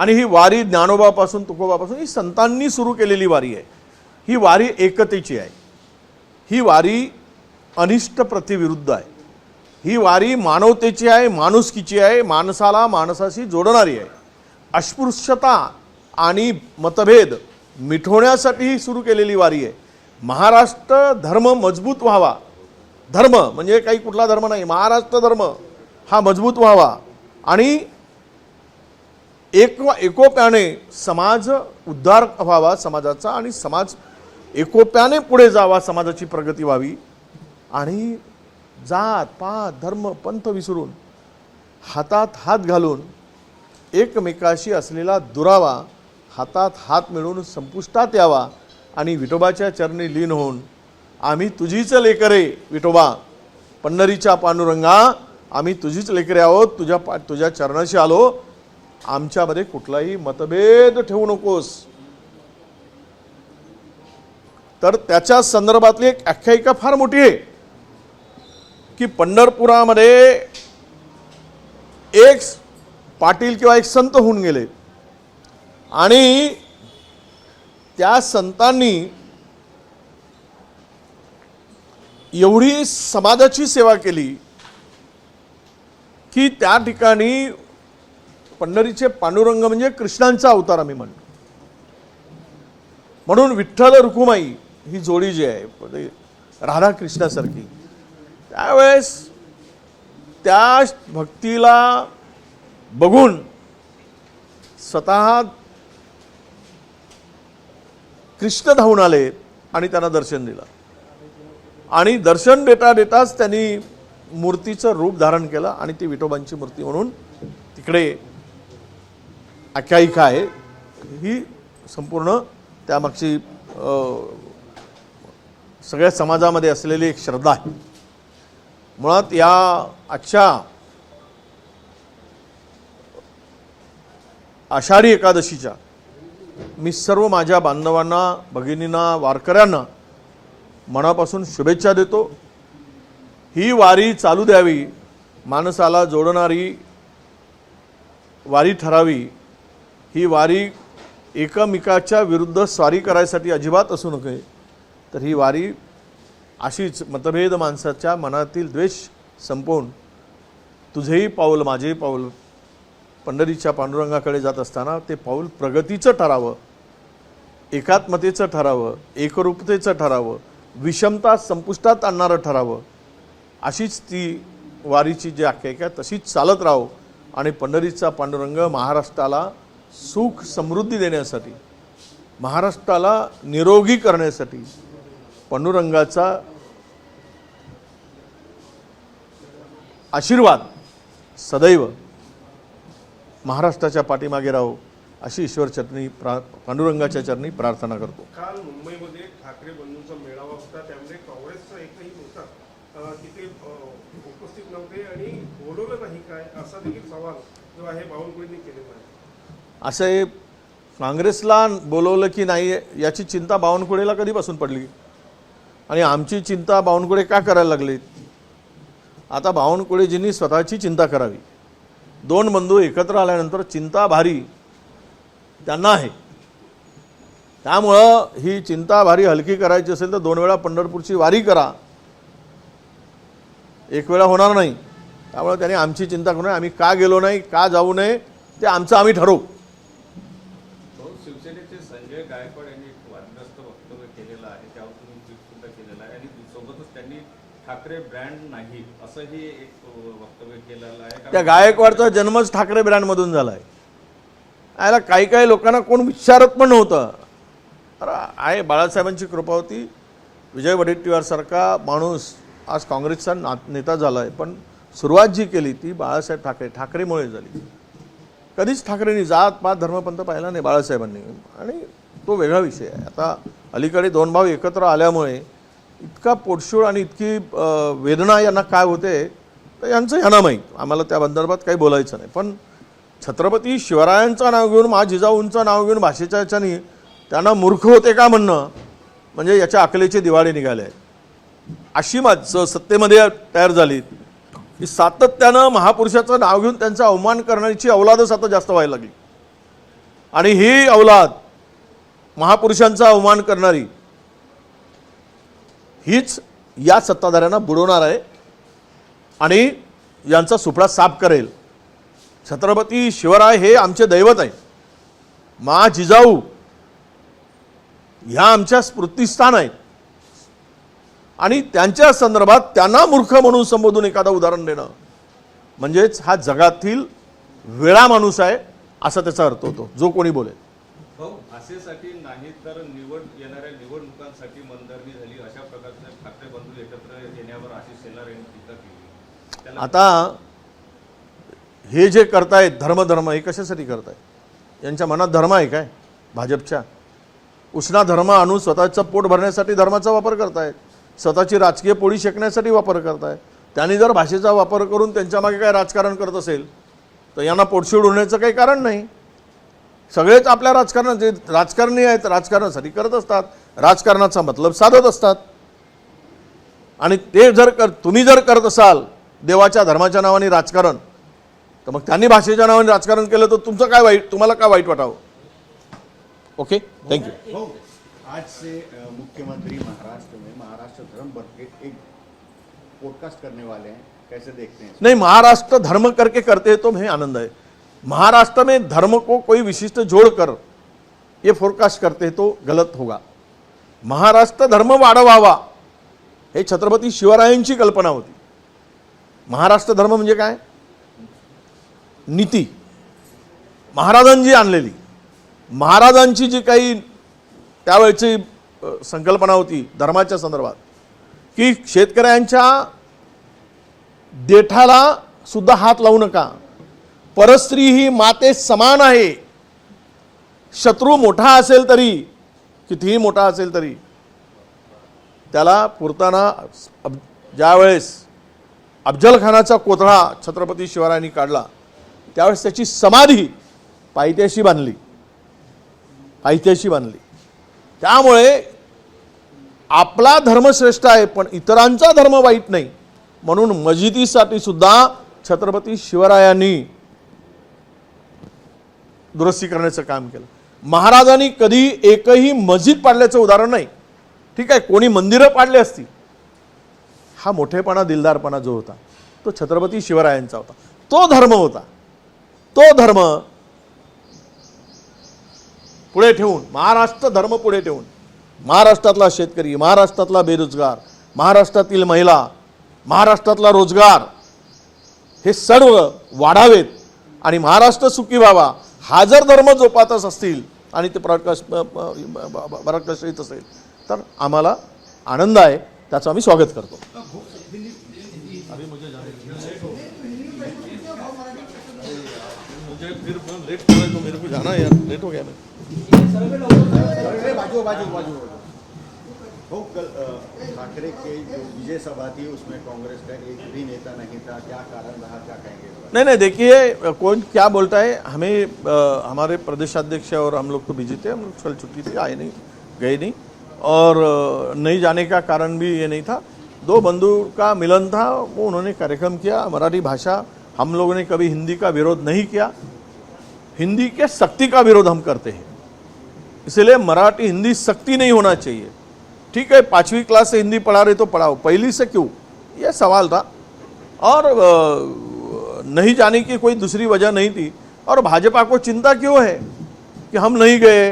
आणि ही वारी ज्ञानोबापासून तुकोबापासून ही संतांनी सुरू केलेली वारी आहे. ही वारी एकतेची आहे. ही वारी अनिष्ट प्रतिविरुद्ध आहे. ही वारी मानवतेची आहे माणुसकीची आहे माणसाला माणसाशी जोडणारी आहे. अस्पृश्यता आणि मतभेद मिठवण्यासाठी ही सुरू केलेली वारी आहे. महाराष्ट्र धर्म मजबूत व्हावा. धर्म म्हणजे काही कुठला धर्म नाही. महाराष्ट्र धर्म हा मजबूत व्हावा. आणि एक एकोप्याने समाज उद्धार व्हावा समाजाचा आणि समाज एकोप्याने पुढे जावा समाजाची प्रगती व्हावी. आणि जात पात धर्म पंथ विसरून हातात हात घालून एकमेकाशी असलेला दुरावा हातात हात मिळवून संपुष्टात यावा आणि विठोबाच्या चरणी लीन होऊन आम्ही तुझीच लेकरे विठोबा पंढरीच्या पांडुरंगा आम्ही तुझीच लेकरे आहोत तुझ्या पा तुझ्या चरणाशी आलो आमच्यामध्ये कुठलाही मतभेद ठेवू नकोस. तर त्याच्या संदर्भातली एक आख्यायिका फार मोठी आहे की पंढरपुरामध्ये एक पाटील किंवा एक संत होऊन गेले. आणि त्या संतांनी एवढी समाजाची सेवा केली की त्या ठिकाणी पंढरीचे पांडुरंग म्हणजे कृष्णांचा अवतार आम्ही म्हणतो. म्हणून विठ्ठल रुकुमाई ही जोडी जी आहे म्हणजे राधा कृष्णासारखी त्यावेळेस त्या भक्तीला बघून स्वतः कृष्ण धावून आले आणि त्यांना दर्शन दिलं. आणि दर्शन देता देताच त्यांनी मूर्तीचं रूप धारण केलं आणि ती विठोबांची मूर्ती म्हणून तिकडे आख्यायिका आहे. ही संपूर्ण त्यामागची सगळ्या समाजामध्ये असलेली एक श्रद्धा आहे. मुळात या आजच्या आषाढी एकादशीच्या मी सर्व माझ्या बांधवांना भगिनींना वारकऱ्यांना मनापासून शुभेच्छा देतो. ही वारी चालू द्यावी माणसाला जोडणारी वारी ठरावी ही वारी एकमेकाच्या विरुद्ध स्वारी करायसाठी अजिबात असू नये. तर ही वारी अशीच मतभेद माणसाच्या मनातील द्वेष संपवून तुझेही पाऊल माझेही पाऊल पंढरीच्या पांडुरंगाकडे जात असताना ते पाऊल प्रगतीचं ठरावं एकात्मतेचं ठरावं एकरूपतेचं ठरावं विषमता संपुष्टात आणणारं ठरावं. अशीच ती वारीची जी आख्यायिका आहे, तशीच चालत राहो. आणि पंढरीचा पांडुरंग महाराष्ट्राला सुख समृद्धी देण्यासाठी महाराष्ट्राला निरोगी करण्यासाठी पांडुरंगाचा आशीर्वाद सदैव महाराष्ट्राच्या पाठीमागे राहो अशी ईश्वर चरणी प्रा पांडुरंगाच्या चरणी प्रार्थना करतो. काल मुंबईमध्ये ठाकरे बंधूंचा मेळावा होता त्यामध्ये काँग्रेसचा एकही नेता तिथे उपस्थित नव्हते आणि बोलवलं नाही काय असा देखील सवाल जो आहे बावनकुळेंनी केलेला आहे. असे काँग्रेसला बोलवलं की नाही याची चिंता बावनकुळेला कधीपासून पडली? आणि आमची चिंता बावनकुळे का करायला लागली? आता बावनकुळेजींनी स्वतःची चिंता करावी. दोन बंधू एकत्र आल्यानंतर चिंता भारी त्यांना आहे. त्यामुळं ही चिंता भारी हलकी करायची असेल तर दोन वेळा पंढरपूरची वारी करा. एक वेळा होणार नाही. त्यामुळे त्याने आमची चिंता करू नये. आम्ही का गेलो नाही का जाऊ नये ते आमचं आम्ही ठरवू भाऊ शिवसेनेचे संजय गायकवाड यांनी एक वादग्रस्त वक्तव्य केलेलं आहे त्यावर तुम्ही ट्विट सुद्धा केलेलं आहे आणि सोबतच त्यांनी ठाकरे ब्रँड नाही असंही एक वक्तव्य केलेलं आहे. त्या गायकवाडचा जन्मच ठाकरे ब्रँडमधून झाला आहे याला काही काही लोकांना कोण विचारत पण नव्हतं. अरे आहे बाळासाहेबांची कृपा होती. विजय वडेट्टीवारसारखा माणूस आज काँग्रेसचा ना नेता झाला आहे पण सुरुवात जी केली ती बाळासाहेब ठाकरे ठाकरेमुळे झाली. कधीच ठाकरेंनी जात पात धर्मपंथ पाहिला नाही बाळासाहेबांनी. आणि तो वेगळा विषय आहे. आता अलीकडे दोन भाव एकत्र आल्यामुळे इतका पोटशूळ आणि इतकी वेदना यांना काय होते तर यांचं यांना माहीत. आम्हाला त्या संदर्भात काही बोलायचं नाही. पण छत्रपती शिवरायांचं नाव घेऊन मा जिजाऊंचं नाव घेऊन भाषेच्या याच्यानी त्यांना मूर्ख होते का म्हणणं म्हणजे याच्या अकलेचे दिवाळे निघाले आहेत अशी माझं सत्तेमध्ये तयार झाली की सातत्यानं महापुरुषाचं नाव घेऊन त्यांचा अवमान करण्याची अवलादच आता जास्त व्हायला लागली. आणि ही अवलाद महापुरुषांचा अवमान करणारी हीच या सत्ताधाऱ्यांना बुडवणार आहे आणि यांचा सुपडा साफ करेल. छत्रपती शिवराय हे आमचे दैवत आहे मा जिजाऊ ह्या आमच्या स्मृतिस्थान आहेत. आणि त्यांच्या संदर्भात त्यांना मूर्ख म्हणून संबोधून एखादं उदाहरण देणं म्हणजेच हा जगातील वेळा माणूस आहे असा त्याचा अर्थ होतो. जो कोणी बोलेल. हो, भाऊ भाषेसाठी नाही तर निवड येणाऱ्या निवडणुकांसाठी मनधरणी झाली. अशा प्रकारचे ठाकरे बंधू एकत्र येण्यावर आशिष शेलार यांनी टीका केली. आता हे जे करतायत धर्मधर्म हे कशासाठी करतायत? यांच्या मनात धर्म आहे काय? भाजपच्या? उष्णा धर्म आणून स्वतःचं पोट भरण्यासाठी धर्माचा वापर करतायत. स्वतःची राजकीय पोळी शेकण्यासाठी वापर करतायत. त्यांनी जर भाषेचा वापर करून त्यांच्यामागे काय राजकारण करत असेल तर यांना पोटशूड होण्याचं काही कारण नाही. सगळेच आपल्या राजकारण जे राजकारणी आहेत राजकारणासाठी करत असतात. राजकारणाचा मतलब साधत असतात. आणि ते जर कर तुम्ही जर करत असाल देवाच्या धर्माच्या नावाने राजकारण तर मग त्यांनी भाषेच्या नावाने राजकारण केलं तर तुमचं काय वाईट तुम्हाला काय वाईट वाटावं? ओके थँक्यू हो. आज से मुख्यमंत्री महाराष्ट्र में महाराष्ट्र धर्म पर के एक पॉडकास्ट करने वाले हैं. कैसे देखते हैं? नहीं महाराष्ट्र धर्म करके करते हैं तो हमें आनंद है। महाराष्ट्र में धर्म को कोई विशिष्ट जोड़कर ये फोरकास्ट करते तो गलत होगा। महाराष्ट्र धर्म वाढवावा हे छत्रपती शिवरायांची कल्पना होती। महाराष्ट्र धर्म म्हणजे काय? नीती. महाराजांची आणलेली. महाराजांची जी काही त्यावेळची संकल्पना होती धर्माच्या संदर्भात की शेतकऱ्यांच्या देठाला सुद्धा हात लावू नका. परस्त्री ही माते समान आहे. शत्रू मोठा असेल तरी कितीही मोठा असेल तरी त्याला पुरताना अब ज्यावेळेस अफजलखानाचा कोथळा छत्रपती शिवरायांनी काढला त्यावेळेस त्याची समाधी पायथ्याशी बांधली. पायथ्याशी बांधली. त्यामुळे आपला धर्म श्रेष्ठ आहे पण इतरांचा धर्म वाईट नाही. म्हणून मजिदीसाठी सुद्धा छत्रपती शिवरायांनी दुरुस्ती करण्याचं काम केलं. महाराजांनी कधी एकही मस्जिद पाडल्याचं उदाहरण नाही. ठीक आहे कोणी मंदिरं पाडली असती हा मोठेपणा दिलदारपणा जो होता तो छत्रपती शिवरायांचा होता. तो धर्म होता. तो धर्म पुढे ठेवून महाराष्ट्र धर्म पुढे ठेवून महाराष्ट्रातला शेतकरी महाराष्ट्रातला बेरोजगार महाराष्ट्रातील महिला महाराष्ट्रातला रोजगार हे सर्व वाढावेत आणि महाराष्ट्र सुखी व्हावा हा जर धर्म जोपातच असतील आणि ते प्रकाश प्रकाशित असेल तर आम्हाला आनंद आहे त्याचं आम्ही स्वागत करतो. लेट लेट हो गया ठाकरे के विजय सभा थी उसमें कांग्रेस का एक भी नेता नहीं था। क्या कारण रहा? क्या कहेंगे नहीं नहीं देखिए कौन क्या बोलता है हमें अ, हमारे प्रदेशाध्यक्ष और हम लोग तो बिज़ी थे हम लोग कल छुट्टी थी आए नहीं गए नहीं। और नहीं जाने का कारण भी ये नहीं था। दो बंधु का मिलन था वो उन्होंने कार्यक्रम किया मराठी भाषा हम लोगों ने कभी हिंदी का विरोध नहीं किया। हिंदी के शक्ति का विरोध हम करते हैं। इसलिए मराठी हिंदी शक्ति नहीं होना चाहिए। ठीक है, पाँचवीं क्लास से हिंदी पढ़ा रहे तो पढ़ाओ। पहली से क्यों? ये सवाल था। और नहीं जाने की कोई दूसरी वजह नहीं थी। और भाजपा को चिंता क्यों है कि हम नहीं गए?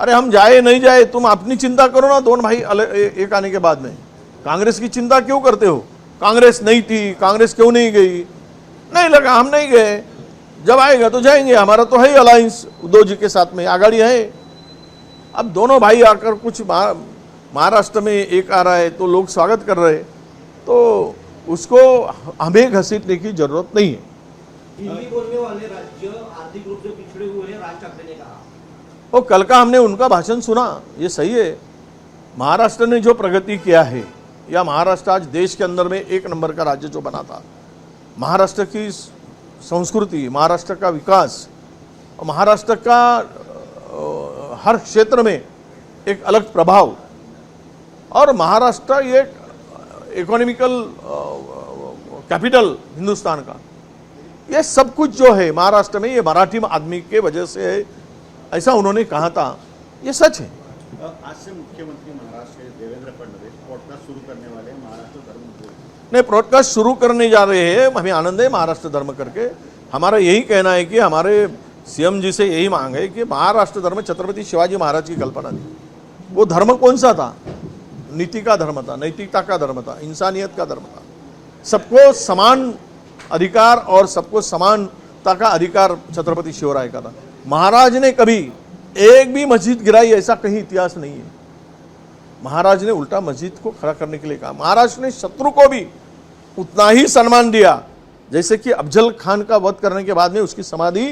अरे, हम जाए, नहीं जाए, तुम अपनी चिंता करो ना, दोनों भाई एक आने के बाद में। कांग्रेस की चिंता क्यों करते हो? कांग्रेस नहीं थी, कांग्रेस क्यों नहीं गई? नहीं लगा, हम नहीं गए। जब आएगा तो जाएँगे, हमारा तो है ही अलायंस उद्धव जी के साथ में आगाड़ी है। अब दोनों भाई आकर कुछ महाराष्ट्र में एक आ रहा है तो लोग स्वागत कर रहे तो उसको हमें घसीटने की ज़रूरत नहीं है। हिंदी बोलने वाले राज्य आर्थिक रूप से पिछड़े हुए हैं राज ठाकरे ने कहा। और कल का हमने उनका भाषण सुना ये सही है। महाराष्ट्र ने जो प्रगति किया है या महाराष्ट्र आज देश के अंदर में एक नंबर का राज्य जो बना था महाराष्ट्र की संस्कृति महाराष्ट्र का विकास महाराष्ट्र का हर क्षेत्र में एक अलग प्रभाव और महाराष्ट्र ये इकोनॉमिकल कैपिटल हिंदुस्तान का। ये सब कुछ जो है महाराष्ट्र में ये मराठी आदमी के वजह से है ऐसा उन्होंने कहा था। ये सच है। आज से मुख्यमंत्री महाराष्ट्र देवेंद्र फडणवीस। पॉडकास्ट शुरू करने वाले हैं महाराष्ट्र धर्म नहीं ब्रॉडकास्ट शुरू करने जा रहे हैं हमें आनंद है महाराष्ट्र धर्म करके। हमारा यही कहना है कि हमारे सीएम जी से यही मांग है कि महाराष्ट्र धर्म छत्रपति शिवाजी महाराज की कल्पना थी। वो धर्म कौन सा था? नीति का धर्म था नैतिकता का धर्म था इंसानियत का धर्म था सबको समान अधिकार और सबको समानता का अधिकार छत्रपति शिवराय का था। महाराज ने कभी एक भी मस्जिद गिराई ऐसा कहीं इतिहास नहीं है। महाराज ने उल्टा मस्जिद को खड़ा करने के लिए कहा। महाराज ने शत्रु को भी उतना ही सम्मान दिया जैसे कि अफजल खान का वध करने के बाद में उसकी समाधि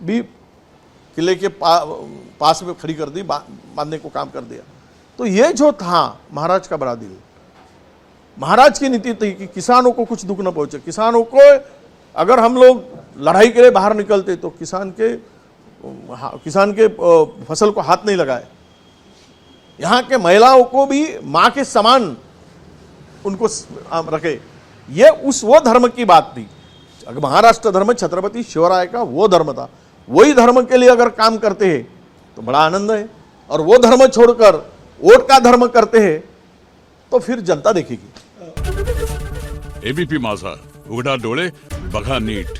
भी किले के पा, पास में खड़ी कर दी बांधने को काम कर दिया। तो ये जो था, महाराज का बड़ा दिल। महाराज की नीति थी कि किसानों को कुछ दुख न पहुँचे। किसानों को अगर हम लोग लड़ाई के लिए बाहर निकलते तो किसान के किसान के फ़सल को हाथ नहीं लगाए। यहाँ के महिलाओं को भी माँ के समान उनको रखे। ये उस, वो धर्म की बात थी। अगर महाराष्ट्र धर्म छत्रपति शिवराय का वो धर्म था। वही धर्म के लिए अगर काम करते हैं तो बड़ा आनंद है। और वो धर्म छोड़कर वोट का धर्म करते हैं तो फिर जनता देखेगी। एबीपी माझा उघडा डोळे बघा नीट।